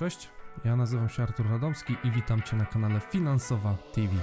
Cześć, ja nazywam się Artur Radomski i witam Cię na kanale Finansowa TV.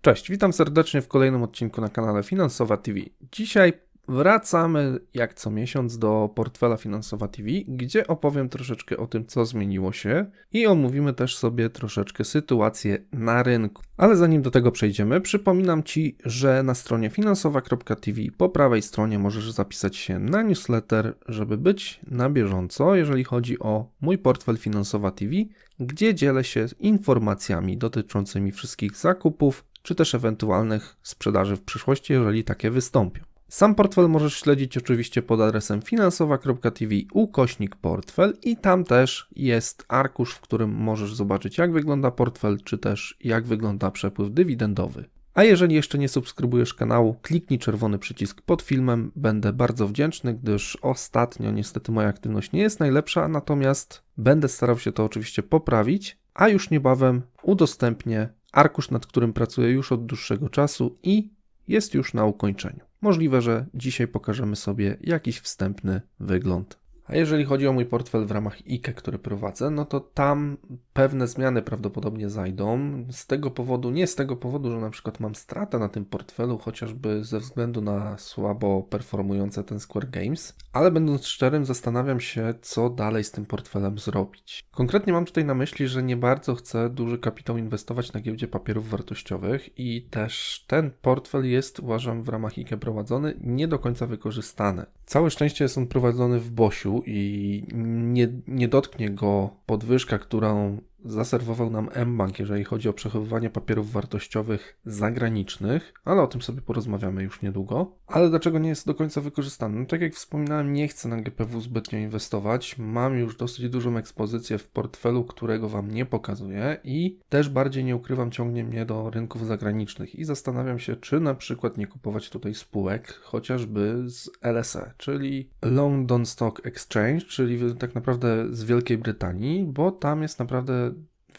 Cześć, witam serdecznie w kolejnym odcinku na kanale Finansowa TV. Dzisiaj wracamy jak co miesiąc do portfela Finansowa TV, gdzie opowiem troszeczkę o tym, co zmieniło się i omówimy też sobie troszeczkę sytuację na rynku. Ale zanim do tego przejdziemy, przypominam Ci, że na stronie finansowa.tv po prawej stronie możesz zapisać się na newsletter, żeby być na bieżąco, jeżeli chodzi o mój portfel Finansowa TV, gdzie dzielę się informacjami dotyczącymi wszystkich zakupów, czy też ewentualnych sprzedaży w przyszłości, jeżeli takie wystąpią. Sam portfel możesz śledzić oczywiście pod adresem finansowa.tv ukośnik portfel i tam też jest arkusz, w którym możesz zobaczyć jak wygląda portfel, czy też jak wygląda przepływ dywidendowy. A jeżeli jeszcze nie subskrybujesz kanału, kliknij czerwony przycisk pod filmem. Będę bardzo wdzięczny, gdyż ostatnio niestety moja aktywność nie jest najlepsza, natomiast będę starał się to oczywiście poprawić, a już niebawem udostępnię arkusz, nad którym pracuję już od dłuższego czasu i jest już na ukończeniu. Możliwe, że dzisiaj pokażemy sobie jakiś wstępny wygląd. A jeżeli chodzi o mój portfel w ramach IKE, który prowadzę, no to tam pewne zmiany prawdopodobnie zajdą. Z tego powodu, nie z tego powodu, że na przykład mam stratę na tym portfelu, chociażby ze względu na słabo performujące ten Square Games, ale będąc szczerym, zastanawiam się, co dalej z tym portfelem zrobić. Konkretnie mam tutaj na myśli, że nie bardzo chcę duży kapitał inwestować na giełdzie papierów wartościowych i też ten portfel jest, uważam, w ramach IKE prowadzony, nie do końca wykorzystany. Całe szczęście jest on prowadzony w Bosiu i nie, nie dotknie go podwyżka, którą zaserwował nam mBank, jeżeli chodzi o przechowywanie papierów wartościowych zagranicznych, ale o tym sobie porozmawiamy już niedługo. Ale dlaczego nie jest do końca wykorzystany? No, tak jak wspominałem, nie chcę na GPW zbytnio inwestować. Mam już dosyć dużą ekspozycję w portfelu, którego Wam nie pokazuję i też bardziej nie ukrywam, ciągnie mnie do rynków zagranicznych i zastanawiam się, czy na przykład nie kupować tutaj spółek, chociażby z LSE, czyli London Stock Exchange, czyli tak naprawdę z Wielkiej Brytanii, bo tam jest naprawdę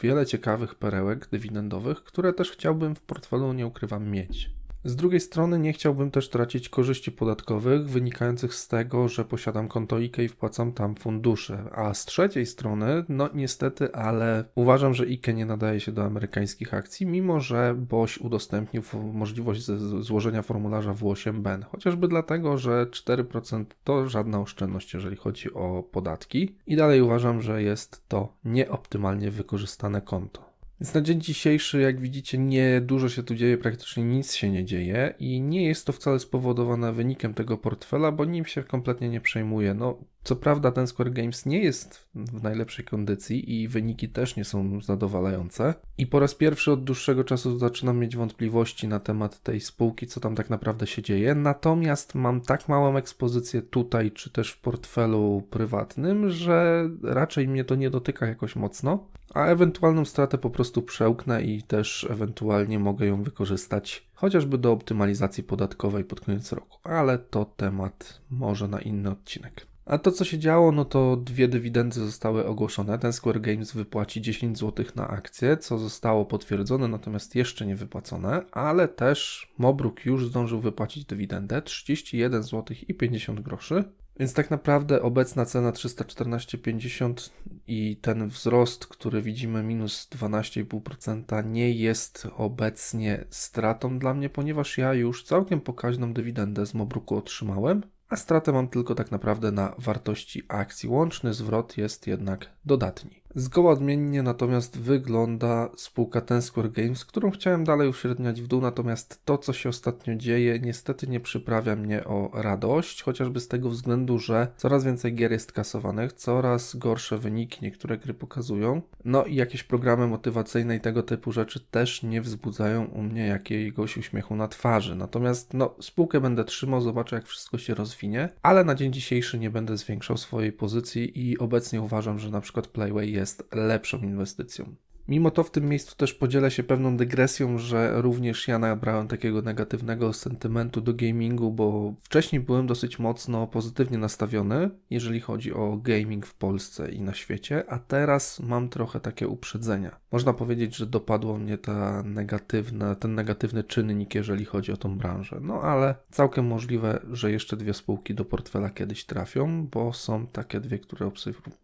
wiele ciekawych perełek dywidendowych, które też chciałbym w portfelu, nie ukrywam, mieć. Z drugiej strony nie chciałbym też tracić korzyści podatkowych wynikających z tego, że posiadam konto IKE i wpłacam tam fundusze. A z trzeciej strony, no niestety, ale uważam, że IKE nie nadaje się do amerykańskich akcji, mimo że BOŚ udostępnił możliwość złożenia formularza W8BEN. Chociażby dlatego, że 4% to żadna oszczędność, jeżeli chodzi o podatki. I dalej uważam, że jest to nieoptymalnie wykorzystane konto. Więc na dzień dzisiejszy, jak widzicie, nie dużo się tu dzieje, praktycznie nic się nie dzieje i nie jest to wcale spowodowane wynikiem tego portfela, bo nim się kompletnie nie przejmuję. No, co prawda ten Square Games nie jest w najlepszej kondycji i wyniki też nie są zadowalające. I po raz pierwszy od dłuższego czasu zaczynam mieć wątpliwości na temat tej spółki, co tam tak naprawdę się dzieje. Natomiast mam tak małą ekspozycję tutaj, czy też w portfelu prywatnym, że raczej mnie to nie dotyka jakoś mocno, a ewentualną stratę po prostu przełknę i też ewentualnie mogę ją wykorzystać chociażby do optymalizacji podatkowej pod koniec roku. Ale to temat może na inny odcinek. A to, co się działo, no to dwie dywidendy zostały ogłoszone. Ten Square Games wypłaci 10 zł na akcję, co zostało potwierdzone, natomiast jeszcze nie wypłacone, ale też Mobruk już zdążył wypłacić dywidendę 31 zł i 50 groszy. Więc tak naprawdę obecna cena 314,50 i ten wzrost, który widzimy minus 12,5% nie jest obecnie stratą dla mnie, ponieważ ja już całkiem pokaźną dywidendę z Mobruku otrzymałem a stratę mam tylko tak naprawdę na wartości akcji. Łączny zwrot jest jednak dodatni. Zgoła odmiennie natomiast wygląda spółka Ten Square Games, którą chciałem dalej uśredniać w dół, natomiast to, co się ostatnio dzieje, niestety nie przyprawia mnie o radość, chociażby z tego względu, że coraz więcej gier jest kasowanych, coraz gorsze wyniki niektóre gry pokazują, no i jakieś programy motywacyjne i tego typu rzeczy też nie wzbudzają u mnie jakiegoś uśmiechu na twarzy. Natomiast no, spółkę będę trzymał, zobaczę jak wszystko się rozwinie, ale na dzień dzisiejszy nie będę zwiększał swojej pozycji i obecnie uważam, że na przykład Playway jest jest lepszą inwestycją. Mimo to w tym miejscu też podzielę się pewną dygresją, że również ja nabrałem takiego negatywnego sentymentu do gamingu, bo wcześniej byłem dosyć mocno pozytywnie nastawiony, jeżeli chodzi o gaming w Polsce i na świecie, a teraz mam trochę takie uprzedzenia. Można powiedzieć, że dopadło mnie ta negatywna, ten negatywny czynnik, jeżeli chodzi o tą branżę. No ale całkiem możliwe, że jeszcze dwie spółki do portfela kiedyś trafią, bo są takie dwie, które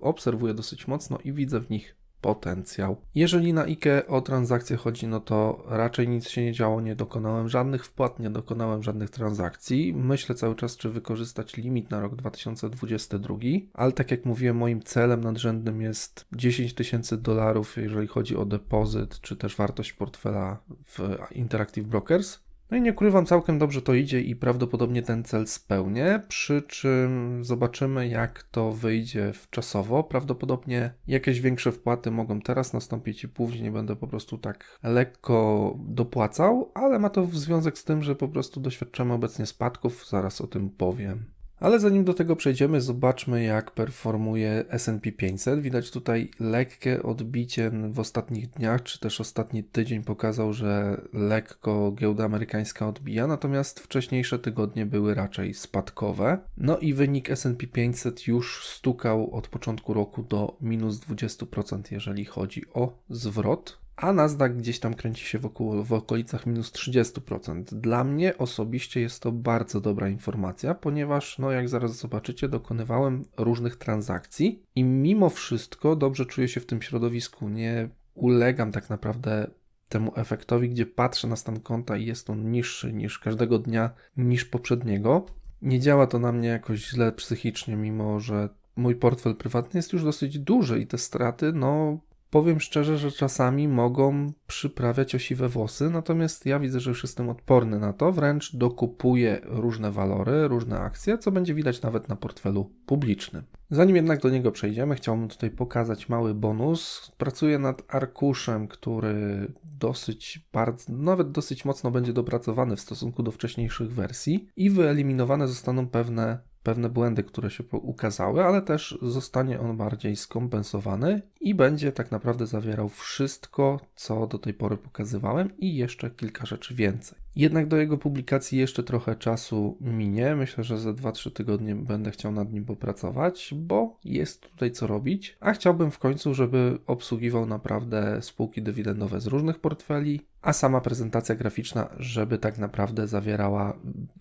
obserwuję dosyć mocno i widzę w nich potencjał. Jeżeli na IKE o transakcje chodzi, no to raczej nic się nie działo, nie dokonałem żadnych wpłat, nie dokonałem żadnych transakcji. Myślę cały czas, czy wykorzystać limit na rok 2022, ale tak jak mówiłem, moim celem nadrzędnym jest 10 tysięcy dolarów, jeżeli chodzi o depozyt, czy też wartość portfela w Interactive Brokers. No i nie ukrywam, całkiem dobrze to idzie i prawdopodobnie ten cel spełnię, przy czym zobaczymy jak to wyjdzie w czasowo. Prawdopodobnie jakieś większe wpłaty mogą teraz nastąpić i później nie będę po prostu tak lekko dopłacał, ale ma to związek z tym, że po prostu doświadczamy obecnie spadków, zaraz o tym powiem. Ale zanim do tego przejdziemy, zobaczmy jak performuje S&P 500. Widać tutaj lekkie odbicie w ostatnich dniach, czy też ostatni tydzień pokazał, że lekko giełda amerykańska odbija, natomiast wcześniejsze tygodnie były raczej spadkowe. No i wynik S&P 500 już stukał od początku roku do minus 20%, jeżeli chodzi o zwrot a Nasdaq gdzieś tam kręci się wokół, w okolicach minus 30%. Dla mnie osobiście jest to bardzo dobra informacja, ponieważ, no jak zaraz zobaczycie, dokonywałem różnych transakcji i mimo wszystko dobrze czuję się w tym środowisku. Nie ulegam tak naprawdę temu efektowi, gdzie patrzę na stan konta i jest on niższy niż każdego dnia niż poprzedniego. Nie działa to na mnie jakoś źle psychicznie, mimo że mój portfel prywatny jest już dosyć duży i te straty, no Powiem szczerze, że czasami mogą przyprawiać osiwe włosy, natomiast ja widzę, że już jestem odporny na to, wręcz dokupuję różne walory, różne akcje, co będzie widać nawet na portfelu publicznym. Zanim jednak do niego przejdziemy, chciałbym tutaj pokazać mały bonus. Pracuję nad arkuszem, który dosyć bardzo, nawet dosyć mocno będzie dopracowany w stosunku do wcześniejszych wersji i wyeliminowane zostaną pewne pewne błędy, które się ukazały, ale też zostanie on bardziej skompensowany i będzie tak naprawdę zawierał wszystko, co do tej pory pokazywałem i jeszcze kilka rzeczy więcej. Jednak do jego publikacji jeszcze trochę czasu minie. Myślę, że za 2-3 tygodnie będę chciał nad nim popracować, bo jest tutaj co robić, a chciałbym w końcu, żeby obsługiwał naprawdę spółki dywidendowe z różnych portfeli, a sama prezentacja graficzna, żeby tak naprawdę zawierała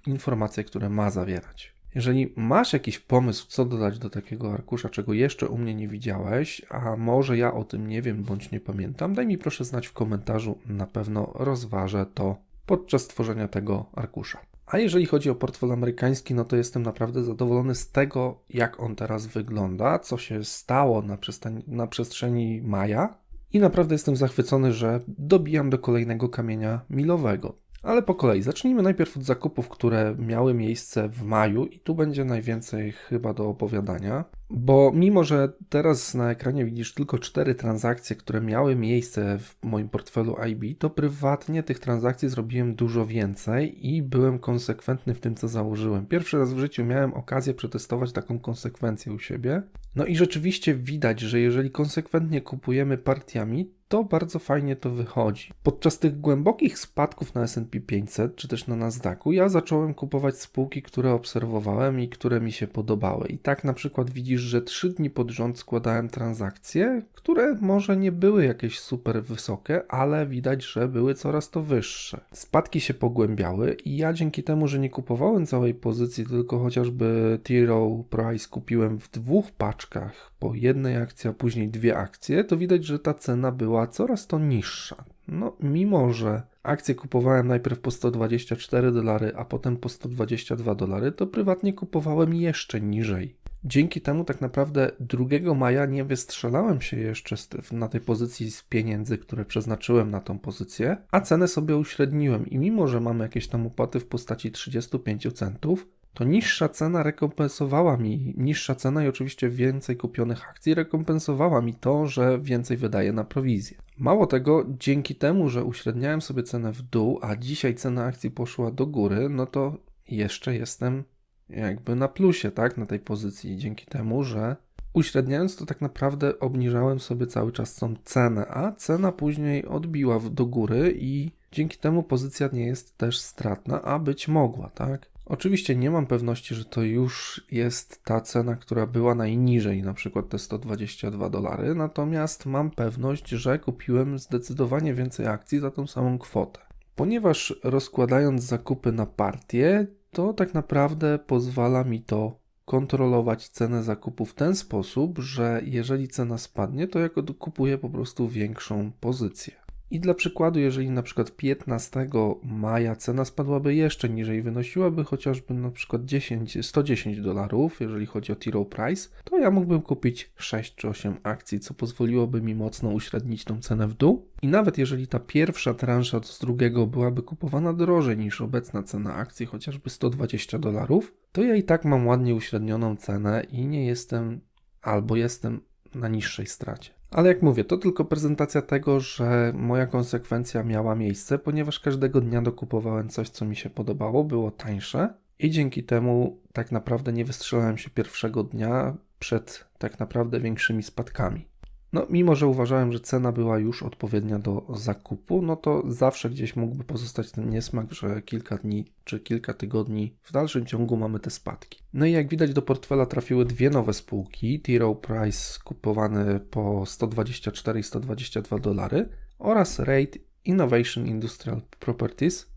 informacje, które ma zawierać. Jeżeli masz jakiś pomysł, co dodać do takiego arkusza, czego jeszcze u mnie nie widziałeś, a może ja o tym nie wiem bądź nie pamiętam, daj mi proszę znać w komentarzu, na pewno rozważę to podczas tworzenia tego arkusza. A jeżeli chodzi o portfel amerykański, no to jestem naprawdę zadowolony z tego, jak on teraz wygląda, co się stało na na przestrzeni maja. I naprawdę jestem zachwycony, że dobijam do kolejnego kamienia milowego. Ale po kolei, zacznijmy najpierw od zakupów, które miały miejsce w maju, i tu będzie najwięcej chyba do opowiadania. Bo mimo, że teraz na ekranie widzisz tylko cztery transakcje, które miały miejsce w moim portfelu IB, to prywatnie tych transakcji zrobiłem dużo więcej i byłem konsekwentny w tym, co założyłem. Pierwszy raz w życiu miałem okazję przetestować taką konsekwencję u siebie. No i rzeczywiście widać, że jeżeli konsekwentnie kupujemy partiami, to bardzo fajnie to wychodzi. Podczas tych głębokich spadków na S&P 500 czy też na Nasdaqu ja zacząłem kupować spółki, które obserwowałem i które mi się podobały. I tak na przykład widzisz, że 3 dni pod rząd składałem transakcje, które może nie były jakieś super wysokie, ale widać, że były coraz to wyższe. Spadki się pogłębiały i ja dzięki temu, że nie kupowałem całej pozycji, tylko chociażby Tiro Price kupiłem w dwóch paczkach po jednej akcji, a później dwie akcje, to widać, że ta cena była coraz to niższa. No, mimo że akcje kupowałem najpierw po 124 dolary, a potem po 122 dolary, to prywatnie kupowałem jeszcze niżej. Dzięki temu tak naprawdę 2 maja nie wystrzelałem się jeszcze na tej pozycji z pieniędzy, które przeznaczyłem na tą pozycję, a cenę sobie uśredniłem i mimo, że mamy jakieś tam opłaty w postaci 35 centów, to niższa cena rekompensowała mi, niższa cena i oczywiście więcej kupionych akcji rekompensowała mi to, że więcej wydaję na prowizję. Mało tego, dzięki temu, że uśredniałem sobie cenę w dół, a dzisiaj cena akcji poszła do góry, no to jeszcze jestem jakby na plusie, tak, na tej pozycji, dzięki temu, że Uśredniając to tak naprawdę obniżałem sobie cały czas tą cenę, a cena później odbiła do góry i dzięki temu pozycja nie jest też stratna, a być mogła, tak? Oczywiście nie mam pewności, że to już jest ta cena, która była najniżej, na przykład te 122 dolary, natomiast mam pewność, że kupiłem zdecydowanie więcej akcji za tą samą kwotę. Ponieważ rozkładając zakupy na partie, to tak naprawdę pozwala mi to kontrolować cenę zakupu w ten sposób, że jeżeli cena spadnie, to ja kupuję po prostu większą pozycję. I dla przykładu, jeżeli na przykład 15 maja cena spadłaby jeszcze niżej, wynosiłaby chociażby na przykład 10, 110 dolarów, jeżeli chodzi o Tiro Price, to ja mógłbym kupić 6 czy 8 akcji, co pozwoliłoby mi mocno uśrednić tą cenę w dół. I nawet jeżeli ta pierwsza transza z drugiego byłaby kupowana drożej niż obecna cena akcji, chociażby 120 dolarów, to ja i tak mam ładnie uśrednioną cenę i nie jestem albo jestem na niższej stracie. Ale jak mówię, to tylko prezentacja tego, że moja konsekwencja miała miejsce, ponieważ każdego dnia dokupowałem coś, co mi się podobało, było tańsze i dzięki temu tak naprawdę nie wystrzelałem się pierwszego dnia przed tak naprawdę większymi spadkami. No, mimo że uważałem, że cena była już odpowiednia do zakupu, no to zawsze gdzieś mógłby pozostać ten niesmak, że kilka dni czy kilka tygodni w dalszym ciągu mamy te spadki. No i jak widać, do portfela trafiły dwie nowe spółki: T. Price kupowany po 124 i 122 dolary oraz Rate Innovation Industrial Properties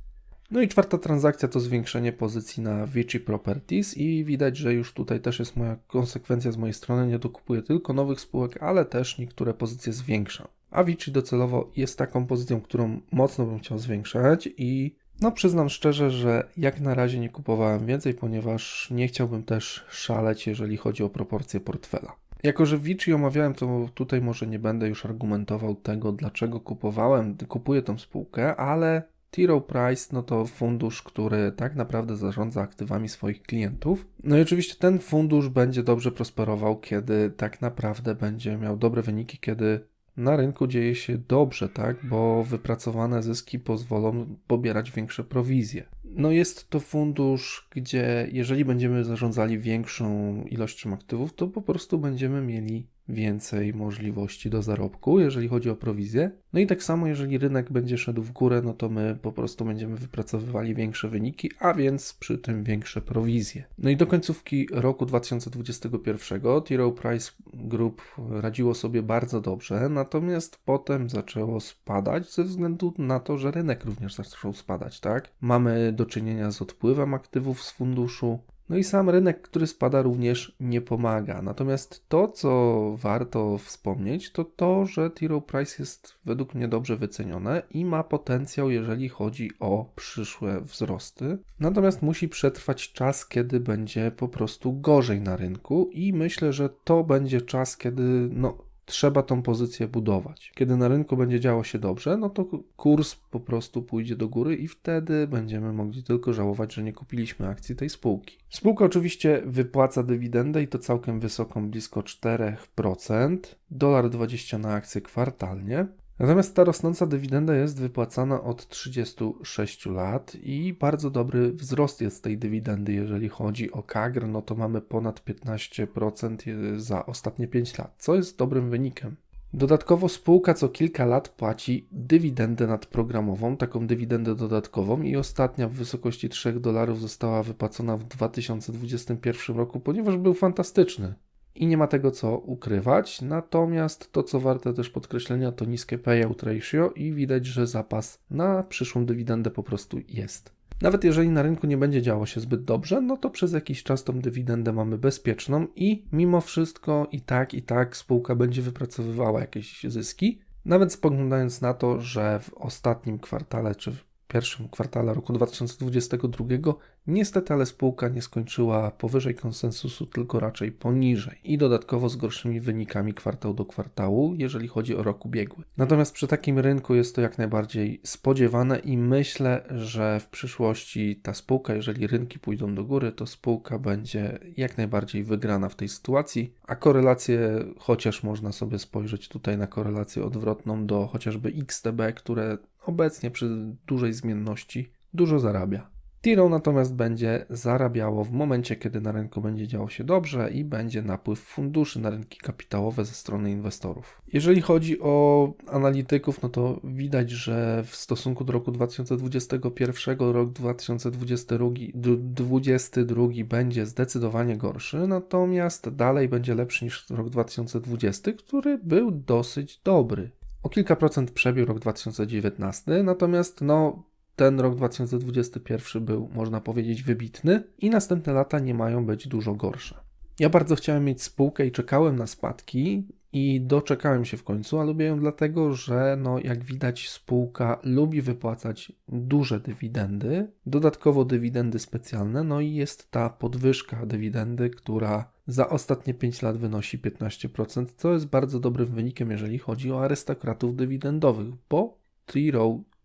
no i czwarta transakcja to zwiększenie pozycji na Vici Properties i widać, że już tutaj też jest moja konsekwencja z mojej strony. Nie dokupuję tylko nowych spółek, ale też niektóre pozycje zwiększam. A Vici docelowo jest taką pozycją, którą mocno bym chciał zwiększać i no przyznam szczerze, że jak na razie nie kupowałem więcej, ponieważ nie chciałbym też szaleć, jeżeli chodzi o proporcje portfela. Jako, że Vici omawiałem, to tutaj może nie będę już argumentował tego, dlaczego kupowałem, kupuję tą spółkę, ale T. Rowe Price no to fundusz, który tak naprawdę zarządza aktywami swoich klientów. No i oczywiście ten fundusz będzie dobrze prosperował, kiedy tak naprawdę będzie miał dobre wyniki, kiedy na rynku dzieje się dobrze, tak? Bo wypracowane zyski pozwolą pobierać większe prowizje. No jest to fundusz, gdzie jeżeli będziemy zarządzali większą ilością aktywów, to po prostu będziemy mieli więcej możliwości do zarobku, jeżeli chodzi o prowizję. No i tak samo, jeżeli rynek będzie szedł w górę, no to my po prostu będziemy wypracowywali większe wyniki, a więc przy tym większe prowizje. No i do końcówki roku 2021 T. Rowe Price Group radziło sobie bardzo dobrze, natomiast potem zaczęło spadać ze względu na to, że rynek również zaczął spadać, tak? Mamy do czynienia z odpływem aktywów z funduszu, no i sam rynek, który spada, również nie pomaga. Natomiast to, co warto wspomnieć, to to, że T. Price jest według mnie dobrze wycenione i ma potencjał, jeżeli chodzi o przyszłe wzrosty. Natomiast musi przetrwać czas, kiedy będzie po prostu gorzej na rynku i myślę, że to będzie czas, kiedy no, trzeba tą pozycję budować. Kiedy na rynku będzie działo się dobrze, no to kurs po prostu pójdzie do góry i wtedy będziemy mogli tylko żałować, że nie kupiliśmy akcji tej spółki. Spółka oczywiście wypłaca dywidendę i to całkiem wysoką, blisko 4%, dolar 20 na akcję kwartalnie. Natomiast ta rosnąca dywidenda jest wypłacana od 36 lat i bardzo dobry wzrost jest tej dywidendy, jeżeli chodzi o KAGR, no to mamy ponad 15% za ostatnie 5 lat, co jest dobrym wynikiem. Dodatkowo spółka co kilka lat płaci dywidendę nadprogramową, taką dywidendę dodatkową i ostatnia w wysokości 3 dolarów została wypłacona w 2021 roku, ponieważ był fantastyczny i nie ma tego co ukrywać. Natomiast to, co warte też podkreślenia, to niskie payout ratio i widać, że zapas na przyszłą dywidendę po prostu jest. Nawet jeżeli na rynku nie będzie działo się zbyt dobrze, no to przez jakiś czas tą dywidendę mamy bezpieczną i mimo wszystko i tak, i tak spółka będzie wypracowywała jakieś zyski. Nawet spoglądając na to, że w ostatnim kwartale czy w pierwszym kwartale roku 2022 Niestety, ale spółka nie skończyła powyżej konsensusu, tylko raczej poniżej i dodatkowo z gorszymi wynikami kwartał do kwartału, jeżeli chodzi o rok ubiegły. Natomiast przy takim rynku jest to jak najbardziej spodziewane i myślę, że w przyszłości ta spółka, jeżeli rynki pójdą do góry, to spółka będzie jak najbardziej wygrana w tej sytuacji, a korelację, chociaż można sobie spojrzeć tutaj na korelację odwrotną do chociażby XTB, które obecnie przy dużej zmienności dużo zarabia. Tiro natomiast będzie zarabiało w momencie, kiedy na rynku będzie działo się dobrze i będzie napływ funduszy na rynki kapitałowe ze strony inwestorów. Jeżeli chodzi o analityków, no to widać, że w stosunku do roku 2021 rok 2022 będzie zdecydowanie gorszy, natomiast dalej będzie lepszy niż rok 2020, który był dosyć dobry. O kilka procent przebił rok 2019, natomiast no ten rok 2021 był, można powiedzieć, wybitny i następne lata nie mają być dużo gorsze. Ja bardzo chciałem mieć spółkę i czekałem na spadki i doczekałem się w końcu, a lubię ją dlatego, że no, jak widać spółka lubi wypłacać duże dywidendy, dodatkowo dywidendy specjalne, no i jest ta podwyżka dywidendy, która za ostatnie 5 lat wynosi 15%, co jest bardzo dobrym wynikiem, jeżeli chodzi o arystokratów dywidendowych, bo Tree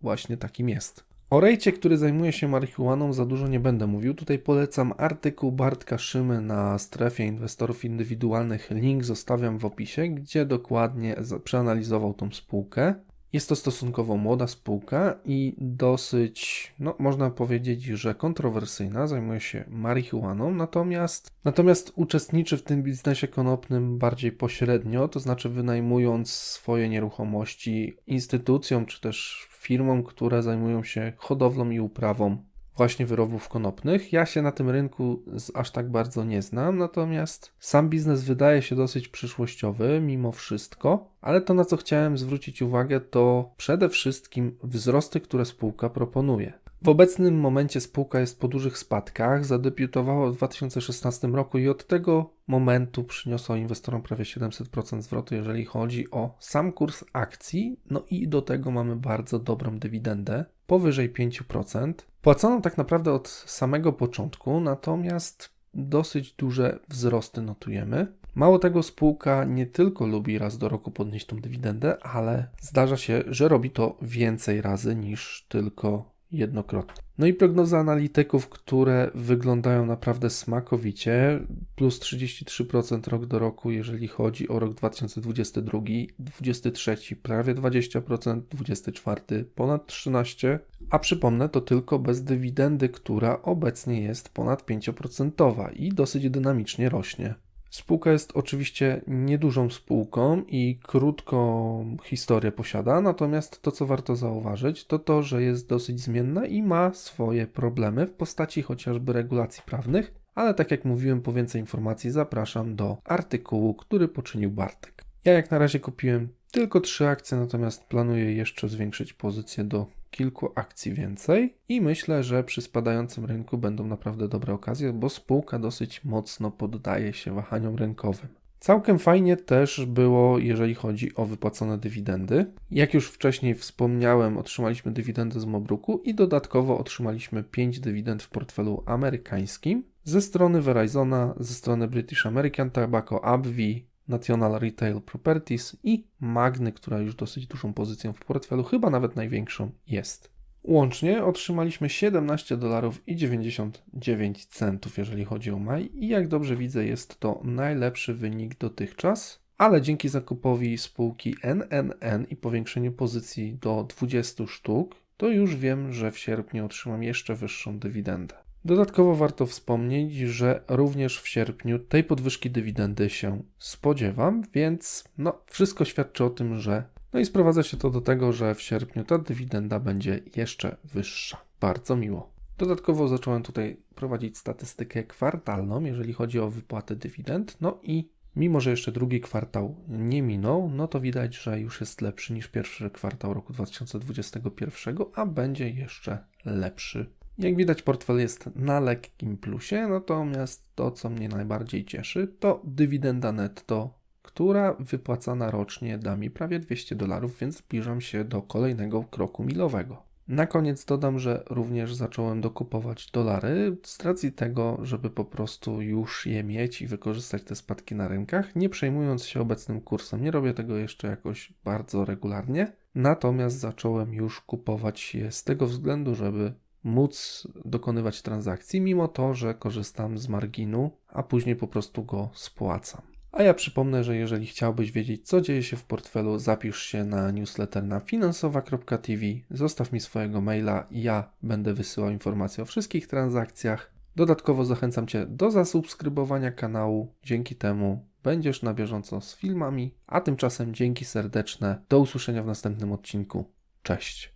właśnie takim jest. O rejcie, który zajmuje się marihuaną, za dużo nie będę mówił. Tutaj polecam artykuł Bartka Szymy na strefie inwestorów indywidualnych. Link zostawiam w opisie, gdzie dokładnie przeanalizował tą spółkę. Jest to stosunkowo młoda spółka i dosyć, no można powiedzieć, że kontrowersyjna, zajmuje się marihuaną, natomiast, natomiast uczestniczy w tym biznesie konopnym bardziej pośrednio, to znaczy wynajmując swoje nieruchomości instytucjom czy też firmom, które zajmują się hodowlą i uprawą właśnie wyrobów konopnych. Ja się na tym rynku aż tak bardzo nie znam, natomiast sam biznes wydaje się dosyć przyszłościowy mimo wszystko, ale to na co chciałem zwrócić uwagę to przede wszystkim wzrosty, które spółka proponuje. W obecnym momencie spółka jest po dużych spadkach, zadebiutowała w 2016 roku i od tego momentu przyniosła inwestorom prawie 700% zwrotu, jeżeli chodzi o sam kurs akcji. No i do tego mamy bardzo dobrą dywidendę, powyżej 5%. Płacono tak naprawdę od samego początku, natomiast dosyć duże wzrosty notujemy. Mało tego, spółka nie tylko lubi raz do roku podnieść tą dywidendę, ale zdarza się, że robi to więcej razy niż tylko jednokrotnie. No i prognozy analityków, które wyglądają naprawdę smakowicie, plus 33% rok do roku, jeżeli chodzi o rok 2022, 2023 prawie 20%, 2024 ponad 13%, a przypomnę to tylko bez dywidendy, która obecnie jest ponad 5% i dosyć dynamicznie rośnie. Spółka jest oczywiście niedużą spółką i krótką historię posiada, natomiast to, co warto zauważyć, to to, że jest dosyć zmienna i ma swoje problemy w postaci chociażby regulacji prawnych, ale tak jak mówiłem, po więcej informacji zapraszam do artykułu, który poczynił Bartek. Ja jak na razie kupiłem tylko trzy akcje, natomiast planuję jeszcze zwiększyć pozycję do kilku akcji więcej i myślę, że przy spadającym rynku będą naprawdę dobre okazje, bo spółka dosyć mocno poddaje się wahaniom rynkowym. Całkiem fajnie też było, jeżeli chodzi o wypłacone dywidendy. Jak już wcześniej wspomniałem, otrzymaliśmy dywidendę z Mobruku i dodatkowo otrzymaliśmy 5 dywidend w portfelu amerykańskim ze strony Verizona, ze strony British American Tobacco, AbbVie, National Retail Properties i Magny, która już dosyć dużą pozycją w portfelu, chyba nawet największą jest. Łącznie otrzymaliśmy 17 dolarów i 99 centów, jeżeli chodzi o maj, i jak dobrze widzę, jest to najlepszy wynik dotychczas. Ale dzięki zakupowi spółki NNN i powiększeniu pozycji do 20 sztuk, to już wiem, że w sierpniu otrzymam jeszcze wyższą dywidendę. Dodatkowo warto wspomnieć, że również w sierpniu tej podwyżki dywidendy się spodziewam, więc no, wszystko świadczy o tym, że no i sprowadza się to do tego, że w sierpniu ta dywidenda będzie jeszcze wyższa. Bardzo miło. Dodatkowo zacząłem tutaj prowadzić statystykę kwartalną, jeżeli chodzi o wypłatę dywidend. No i mimo, że jeszcze drugi kwartał nie minął, no to widać, że już jest lepszy niż pierwszy kwartał roku 2021, a będzie jeszcze lepszy jak widać, portfel jest na lekkim plusie, natomiast to, co mnie najbardziej cieszy, to dywidenda netto, która wypłacana rocznie da mi prawie 200 dolarów, więc zbliżam się do kolejnego kroku milowego. Na koniec dodam, że również zacząłem dokupować dolary z racji tego, żeby po prostu już je mieć i wykorzystać te spadki na rynkach, nie przejmując się obecnym kursem. Nie robię tego jeszcze jakoś bardzo regularnie, natomiast zacząłem już kupować je z tego względu, żeby móc dokonywać transakcji, mimo to, że korzystam z marginu, a później po prostu go spłacam. A ja przypomnę, że jeżeli chciałbyś wiedzieć, co dzieje się w portfelu, zapisz się na newsletter na finansowa.tv, zostaw mi swojego maila i ja będę wysyłał informacje o wszystkich transakcjach. Dodatkowo zachęcam Cię do zasubskrybowania kanału. Dzięki temu będziesz na bieżąco z filmami, a tymczasem dzięki serdeczne. Do usłyszenia w następnym odcinku. Cześć.